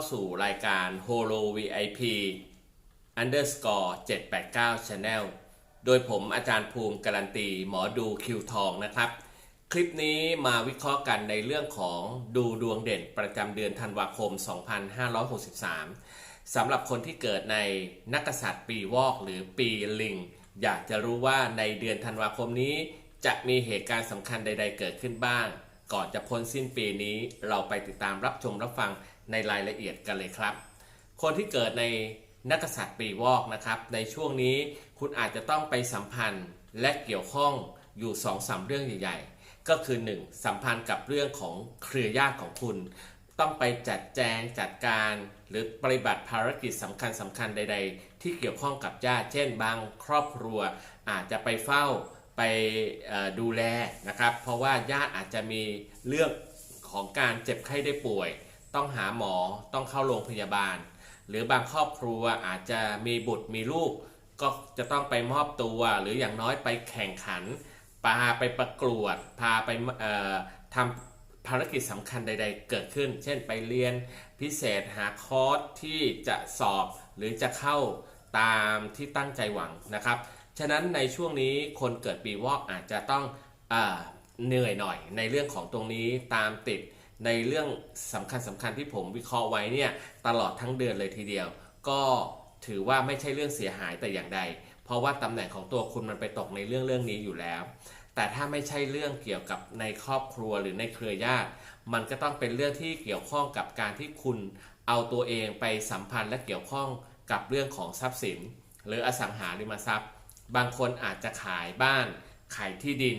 าสู่รายการ Holo VIP underscore 789 Channel โดยผมอาจารย์ภูมิการันตีหมอดูคิวทองนะครับ คลิปนี้มาวิเคราะห์กันในเรื่องของดูดวงเด่นประจำเดือนธันวาคม 2563 สำหรับคนที่เกิดในนักษัตริย์ปีวอกหรือปีลิง อยากจะรู้ว่าในเดือนธันวาคมนี้ จะมีเหตุการณ์สำคัญใด ๆ เกิดขึ้นบ้าง ก่อนจะพ้นสิ้นปีนี้เราไปติดตามรับชมรับฟัง ในรายละเอียดกันเลยครับ คนที่เกิดในนักษัตริย์ปีวอกนะครับ ในช่วงนี้คุณอาจจะต้องไปสัมพันธ์และเกี่ยวข้องอยู่2อสาเรื่องใหญ่ ๆ ก็คือ 1. สัมพันธ์กับเรื่องของเครือญาติของคุณ ต้องไปจัดแจงจัดการ หรือปฏิบัติภารกิจสำคัญสำคัญใด ๆ ที่เกี่ยวข้องกับญาติ เช่น บางครอบครัวอาจจะไปเฝ้าไปดูแลนะครับ เพราะว่าญาติอาจจะมีเรื่องของการเจ็บไข้ได้ป่วย ต้องหาหมอต้องเข้าโรงพยาบาล หรือบางครอบครัวอาจจะมีบุตรมีลูก ก็จะต้องไปมอบตัวหรืออย่างน้อยไปแข่งขันพาไปประกวดพาไปเอ่อทำภารกิจสำคัญใด ๆ เกิดขึ้น เช่นไปเรียนพิเศษหาคอร์สที่จะสอบหรือจะเข้าตามที่ตั้งใจหวังนะครับ ฉะนั้นในช่วงนี้คนเกิดปีวอกอาจจะต้องอาเหนื่อยหน่อยในเรื่องของตรงนี้ตามติด ในเรื่องสำคัญสำคัญที่ผมวิเคราะห์ไว้เนี่ยตลอดทั้งเดือนเลยทีเดียว ก็ถือว่าไม่ใช่เรื่องเสียหายแต่อย่างใด เพราะว่าตำแหน่งของตัวคุณมันไปตกในเรื่องเรื่องนี้อยู่แล้ว แต่ถ้าไม่ใช่เรื่องเกี่ยวกับในครอบครัวหรือในเครือญาติ มันก็ต้องเป็นเรื่องที่เกี่ยวข้องกับการที่คุณเอาตัวเองไปสัมพันธ์และเกี่ยวข้องกับเรื่องของทรัพย์สิน หรืออสังหาริมทรัพย์ บางคนอาจจะขายบ้าน ขายที่ดิน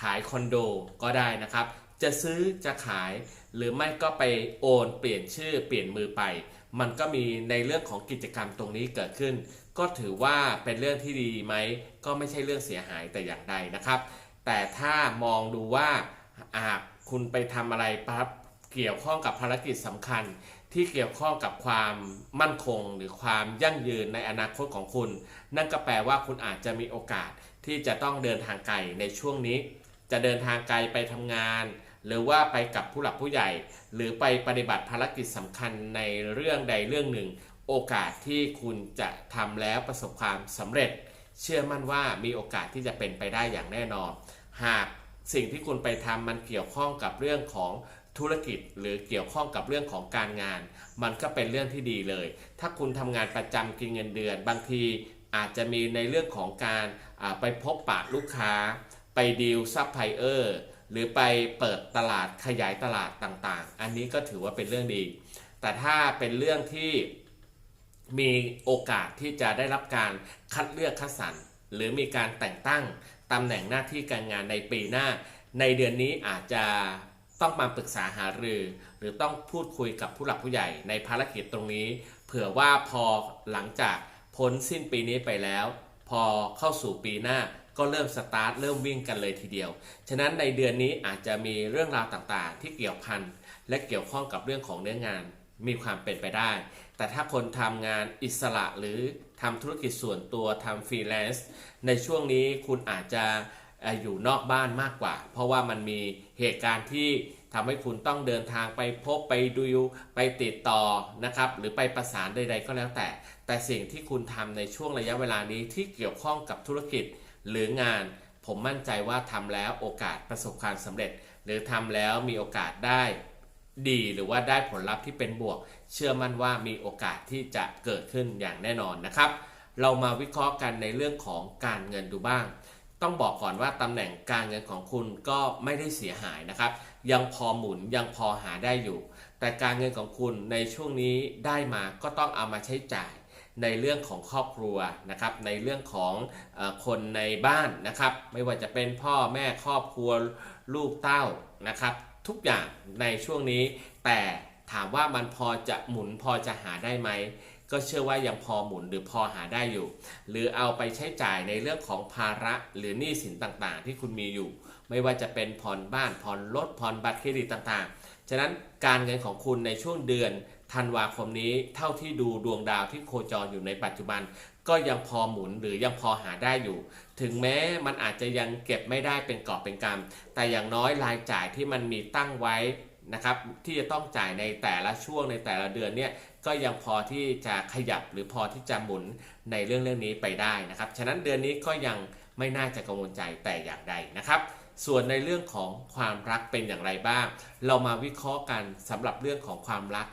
ขายคอนโดก็ได้นะครับ จะซื้อจะขาย หรือไม่ก็ไปโอนเปลี่ยนชื่อเปลี่ยนมือไป มันก็มีในเรื่องของกิจกรรมตรงนี้เกิดขึ้น ก็ถือว่าเป็นเรื่องที่ดีไหม ก็ไม่ใช่เรื่องเสียหายแต่อย่างใดนะครับ แต่ถ้ามองดูว่าอาจคุณไปทำอะไรปั๊บเกี่ยวข้องกับภารกิจสำคัญที่เกี่ยวข้องกับความมั่นคง หรือความยั่งยืนในอนาคตของคุณ นั่นก็แปลว่าคุณอาจจะมีโอกาสที่จะต้องเดินทางไกลในช่วงนี้ จะเดินทางไกลไปทำงาน หรือว่าไปกับผู้หลักผู้ใหญ่ หรือไปปฏิบัติภารกิจสำคัญในเรื่องใดเรื่องหนึ่ง โอกาสที่คุณจะทำแล้วประสบความสำเร็จ เชื่อมั่นว่ามีโอกาสที่จะเป็นไปได้อย่างแน่นอน หากสิ่งที่คุณไปทำมันเกี่ยวข้องกับเรื่องของธุรกิจหรือเกี่ยวข้องกับเรื่องของการงาน มันก็เป็นเรื่องที่ดีเลย ถ้าคุณทำงานประจำกินเงินเดือน บางทีอาจจะมีในเรื่องของการไปพบปะลูกค้า ไปดีลซัพพลายเออร์หรือไปเปิดตลาดขยายตลาดต่างๆ อันนี้ก็ถือว่าเป็นเรื่องดี แต่ถ้าเป็นเรื่องที่มีโอกาสที่จะได้รับการคัดเลือกคัดสรรหรือมีการแต่งตั้งตำแหน่งหน้าที่การงานในปีหน้า ในเดือนนี้อาจจะต้องมาปรึกษาหารือ หรือต้องพูดคุยกับผู้หลักผู้ใหญ่ในภารกิจตรงนี้ เผื่อว่าพอหลังจากพ้นสิ้นปีนี้ไปแล้ว พอเข้าสู่ปีหน้า ก็เริ่มสตาร์ทเริ่มวิ่งกันเลยทีเดียว ฉะนั้นในเดือนนี้อาจจะมีเรื่องราวต่างๆ ที่เกี่ยวพันและเกี่ยวข้องกับเรื่องของเนื้องานมีความเป็นไปได้ แต่ถ้าคนทำงานอิสระหรือทำธุรกิจส่วนตัวทำฟรีแลนซ์ในช่วงนี้คุณอาจจะเอ่ออยู่นอกบ้านมากกว่า เพราะว่ามันมีเหตุการณ์ที่ทำให้คุณต้องเดินทางไปพบไปดูไปติดต่อนะครับ หรือไปประสานใดๆก็แล้วแต่ แต่สิ่งที่คุณทำในช่วงระยะเวลานี้ที่เกี่ยวข้องกับธุรกิจ หรืองาน ผมมั่นใจว่าทำแล้วโอกาสประสบความสำเร็จ หรือทำแล้วมีโอกาสได้ดีหรือว่าได้ผลลัพธ์ที่เป็นบวก เชื่อมั่นว่ามีโอกาสที่จะเกิดขึ้นอย่างแน่นอนนะครับ เรามาวิเคราะห์กันในเรื่องของการเงินดูบ้าง ต้องบอกก่อนว่าตำแหน่งการเงินของคุณก็ไม่ได้เสียหายนะครับ ยังพอหมุนยังพอหาได้อยู่ แต่การเงินของคุณในช่วงนี้ได้มาก็ต้องเอามาใช้จ่าย ในเรื่องของครอบครัวนะครับ ในเรื่องของอคนในบ้านนะครับ ไม่ว่าจะเป็นพ่อแม่ครอบครัวลูกเต้านะครับ ทุกอย่างในช่วงนี้ แต่ถามว่ามันพอจะหมุนพอจะหาได้ไหมก็เชื่อว่ายังพอหมุนหรือพอหาได้อยู่ หรือเอาไปใช้จ่ายในเรื่องของภาระหรือหนี้สินต่างๆ ที่คุณมีอยู่ ไม่ว่าจะเป็นผ่อนบ้านผ่อนรถผ่อนบัตรเครดิตต่างๆ ฉะนั้นการเงินของคุณในช่วงเดือน ธันวาคมนี้เท่าที่ดูดวงดาวที่โคจรอยู่ในปัจจุบัน ก็ยังพอหมุนหรือยังพอหาได้อยู่ ถึงแม้มันอาจจะยังเก็บไม่ได้เป็นกอบเป็นกำแต่อย่างน้อยรายจ่ายที่มันมีตั้งไว้นะครับที่จะต้องจ่ายในแต่ละช่วงในแต่ละเดือนเนี่ยก็ยังพอที่จะขยับหรือพอที่จะหมุนในเรื่องเรื่องนี้ไปได้นะครับ ฉะนั้นเดือนนี้ก็ยังไม่น่าจะกังวลใจแต่อย่างใดนะครับ ส่วนในเรื่องของความรักเป็นอย่างไรบ้าง เรามาวิเคราะห์กันสำหรับเรื่องของความรัก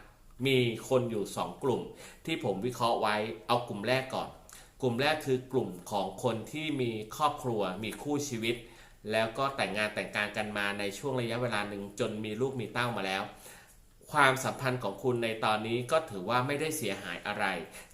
มีคนอยู่ 2 กลุ่ม ที่ผมวิเคราะห์ไว้เอากลุ่มแรกก่อน กลุ่มแรกคือกลุ่มของคนที่มีครอบครัว มีคู่ชีวิต แล้วก็แต่งงานแต่งการกันมาในช่วงระยะเวลาหนึ่งจนมีลูกมีเต้ามาแล้ว ความสัมพันธ์ของคุณในตอนนี้ก็ถือว่าไม่ได้เสียหายอะไร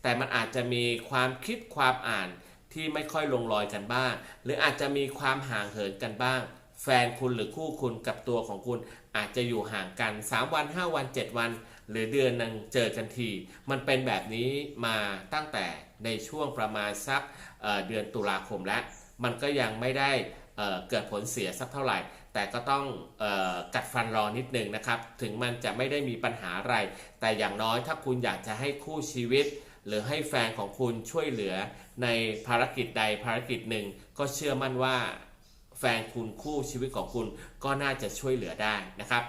แต่มันอาจจะมีความคิดความอ่านที่ไม่ค่อยลงรอยกันบ้าง หรืออาจจะมีความห่างเหินกันบ้าง แฟนคุณหรือคู่คุณกับตัวของคุณอาจจะอยู่ห่างกัน 3 วัน 5 วัน 7 วัน หรือเดือนนึงเจอกันที มันเป็นแบบนี้มาตั้งแต่ในช่วงประมาณสักเเดือนตุลาคมแล้ว มันก็ยังไม่ได้เเกิดผลเสียสักเท่าไหร่ แต่ก็ต้องออกัดฟันรอนิดนึงนะครับ ถึงมันจะไม่ได้มีปัญหาอะไร แต่อย่างน้อยถ้าคุณอยากจะให้คู่ชีวิต หรือให้แฟนของคุณช่วยเหลือในภารกิจใดภารกิจหนึ่ง ก็เชื่อมั่นว่าแฟนคุณคู่ชีวิตของคุณก็น่าจะช่วยเหลือได้นะครับ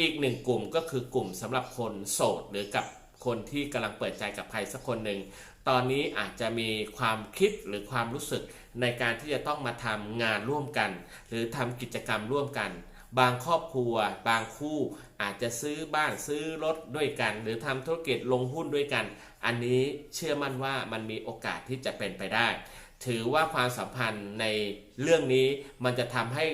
อีกหนึ่งกลุ่มก็คือกลุ่มสำหรับคนโสดหรือกับคนที่กำลังเปิดใจกับใครสักคนหนึ่ง ตอนนี้อาจจะมีความคิดหรือความรู้สึกในการที่จะต้องมาทำงานร่วมกัน หรือทำกิจกรรมร่วมกัน บางครอบครัว บางคู่อาจจะซื้อบ้านซื้อรถด้วยกัน หรือทำธุรกิจลงหุ้นด้วยกัน อันนี้เชื่อมั่นว่ามันมีโอกาสที่จะเป็นไปได้ ถือว่าความสัมพันธ์ในเรื่องนี้มันจะทำให้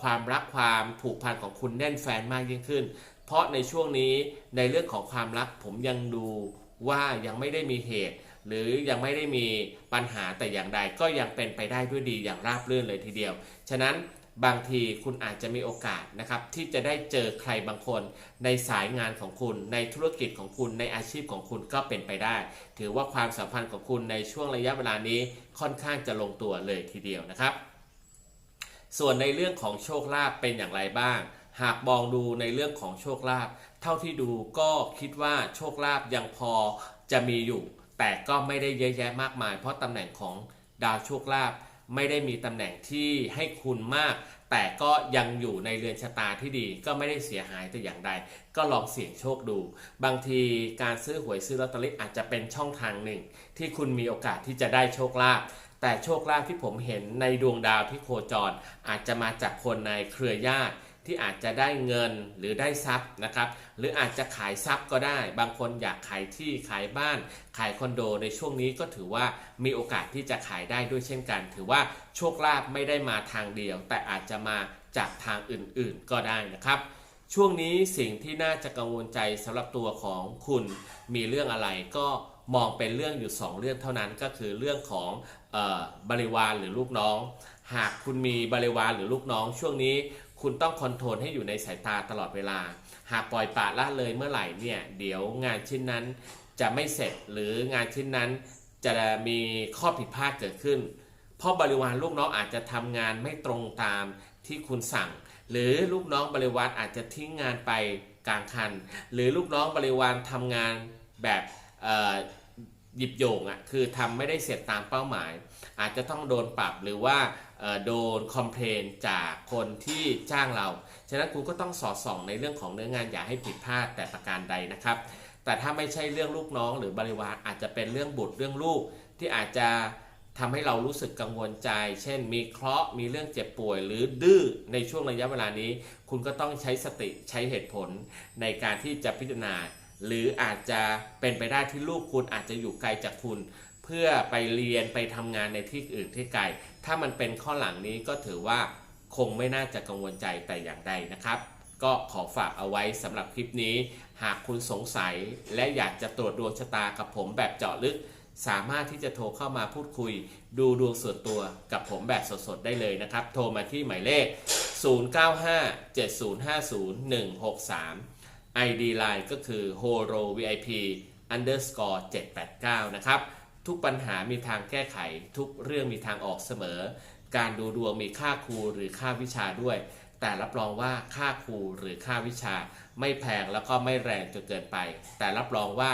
ความรักความผูกพันของคุณแน่นแฟนมากยิ่งขึ้น เพราะในช่วงนี้ในเรื่องของความรักผมยังดูว่ายังไม่ได้มีเหตุ หรือยังไม่ได้มีปัญหาแต่อย่างใดก็ยังเป็นไปได้ด้วยดีอย่างราบรื่นเลยทีเดียว ฉะนั้นบางทีคุณอาจจะมีโอกาสนะครับที่จะได้เจอใครบางคน ในสายงานของคุณ ในธุรกิจของคุณในอาชีพของคุณก็เป็นไปได้ ถือว่าความสัมพันธ์ของคุณในช่วงระยะเวลานี้ค่อนข้างจะลงตัวเลยทีเดียวนะครับ ส่วนในเรื่องของโชคลาภเป็นอย่างไรบ้าง หากมองดูในเรื่องของโชคลาภเท่าที่ดูก็คิดว่าโชคลาภยังพอจะมีอยู่ แต่ก็ไม่ได้เยอะแยะมากมาย เพราะตำแหน่งของดาวโชคลาภไม่ได้มีตำแหน่งที่ให้คุณมาก แต่ก็ยังอยู่ในเรือนชะตาที่ดี ก็ไม่ได้เสียหายแต่อย่างใด ก็ลองเสี่ยงโชคดู บางทีการซื้อหวยซื้อลอตเตอรี่อาจจะเป็นช่องทางหนึ่ง ที่คุณมีโอกาสที่จะได้โชคลาภ แต่โชคลาภที่ผมเห็นในดวงดาวที่โคจร อาจจะมาจากคนในเครือญาติที่อาจจะได้เงินหรือได้ทรัพย์นะครับหรืออาจจะขายทรัพย์ก็ได้ บางคนอยากขายที่ขายบ้าน ขายคอนโดในช่วงนี้ก็ถือว่ามีโอกาสที่จะขายได้ด้วยเช่นกัน ถือว่าโชคลาภไม่ได้มาทางเดียว แต่อาจจะมาจากทางอื่นๆก็ได้นะครับ ช่วงนี้สิ่งที่น่าจะกังวลใจสำหรับตัวของคุณมีเรื่องอะไรก็ มองเป็นเรื่องอยู่ 2 เรื่องเท่านั้นก็คือเรื่องของออบริวารหรือลูกน้อง หากคุณมีบริวารหรือลูกน้องช่วงนี้คุณต้องคอนโทรลให้อยู่ในสายตาตลอดเวลา หากปล่อยปละละเลยเมื่อไหร่เนี่ยเดี๋ยวงานชิ้นนั้นจะไม่เสร็จหรืองานชิ้นนั้นจะมีข้อผิดพลาดเกิดขึ้น เพราะบริวารลูกน้องอาจจะทำงานไม่ตรงตามที่คุณสั่ง หรือลูกน้องบริวารอาจจะทิ้งงานไปกลางคัน หรือลูกน้องบริวารทำงานแบบ หยิบโยงอะ่ะคือทำไม่ได้เสร็จตามเป้าหมาย อาจจะต้องโดนปรับหรือว่าโดนคอมเพลนจากคนที่จ้างเรา ฉะนั้นคุณก็ต้องสอดส่องในเรื่องของเนื้องานอย่าให้ผิดพลาดแต่ประการใดนะครับ แต่ถ้าไม่ใช่เรื่องลูกน้องหรือบริวารอาจจะเป็นเรื่องบุตรเรื่องลูก ที่อาจจะทำให้เรารู้สึกกังวลใจ เช่น มีเคราะห์มีเรื่องเจ็บป่วย หรือดื้อในช่วงระยะเวลานี้ คุณก็ต้องใช้สติใช้เหตุผลในการที่จะพิจารณา หรืออาจจะเป็นไปได้ที่ลูกคุณอาจจะอยู่ไกลจากคุณ เพื่อไปเรียนไปทำงานในที่อื่นที่ไกล ถ้ามันเป็นข้อหลังนี้ก็ถือว่าคงไม่น่าจะกังวลใจแต่อย่างใดนะครับก็ขอฝากเอาไว้สำหรับคลิปนี้ หากคุณสงสัยและอยากจะตรวจดวงชะตากับผมแบบเจาะลึก สามารถที่จะโทรเข้ามาพูดคุย ดูดวงส่วนตัวกับผมแบบสดๆได้เลยนะครับ โทรมาที่หมายเลข 0957050163 ID Line ก็คือ horo vip underscore 789 นะครับ ทุกปัญหามีทางแก้ไข ทุกเรื่องมีทางออกเสมอ การดูดวงมีค่าครูหรือค่าวิชาด้วย แต่รับรองว่าค่าครูหรือค่าวิชา ไม่แพงแล้วก็ไม่แรงจนเกินไป แต่รับรองว่า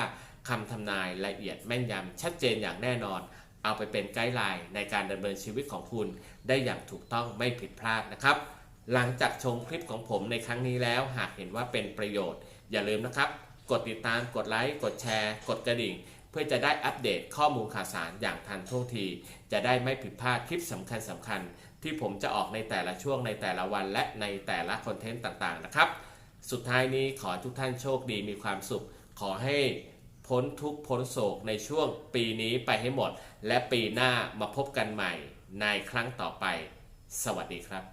คำทำนายละเอียดแม่นยำชัดเจนอย่างแน่นอน เอาไปเป็นไกด์ไลน์ในการดำเนินชีวิตของคุณ ได้อย่างถูกต้องไม่ผิดพลาดนะครับ หลังจากชมคลิปของผมในครั้งนี้แล้ว หากเห็นว่าเป็นประโยชน์ อย่าลืมนะครับ กดติดตามกดไลค์กดแชร์ กดกระดิ่ง เพื่อจะได้อัปเดตข้อมูลข่าวสารอย่างทันท่วงที จะได้ไม่ผิดพลาดคลิปสำคัญสำคัญ ที่ผมจะออกในแต่ละช่วงในแต่ละวันและในแต่ละคอนเทนต์ต่างๆนะครับ สุดท้ายนี้ขอทุกท่านโชคดีมีความสุข ขอให้พ้นทุกพ้นโศกในช่วงปีนี้ไปให้หมด และปีหน้ามาพบกันใหม่ในครั้งต่อไป สวัสดีครับ